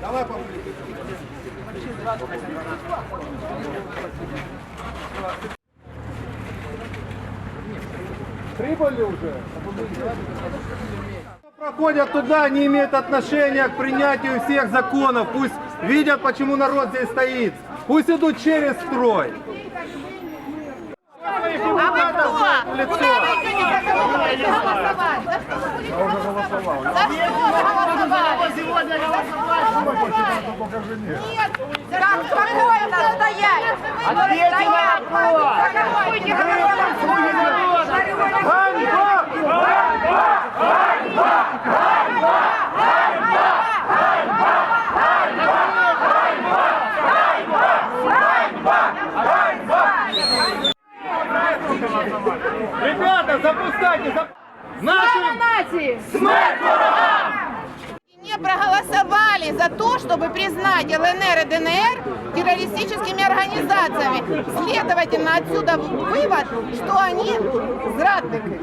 Давай. Прибыли уже? Проходят туда, не имеют отношения к принятию всех законов. Пусть видят, почему народ здесь стоит. Пусть идут через строй. А вы кто? Куда вы идете? За кого вы будете голосовать? За что вы будете голосовать? За что вы голосовали? Сегодня голосовать Нет, как спокойно стоять. Ответьте на вопрос. За кого будете голосовать? Ребята, запускайте! зап- Нашим нации! Не проголосовали за то, чтобы признать ЛНР и ДНР террористическими организациями. Следовательно, отсюда вывод, что они зрадники.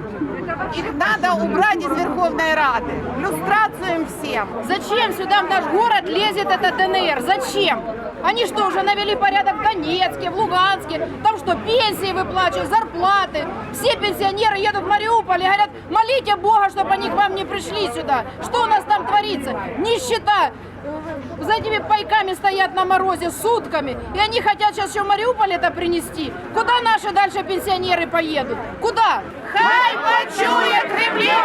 Их надо убрать из Верховной Рады. Люстрацию им всем. Зачем сюда в наш город лезет эта ДНР? Зачем? Они что, уже навели порядок в Донецке, в Луганске? Там что, пенсии выплачивают, зарплаты? Пенсионеры едут в Мариуполь и говорят, молите Бога, чтобы они к вам не пришли сюда. Что у нас там творится? Нищета. Э, За этими пайками стоят на морозе сутками. И они хотят сейчас еще Мариуполь это принести. Куда наши дальше пенсионеры поедут? Куда? Хай почує кремлівська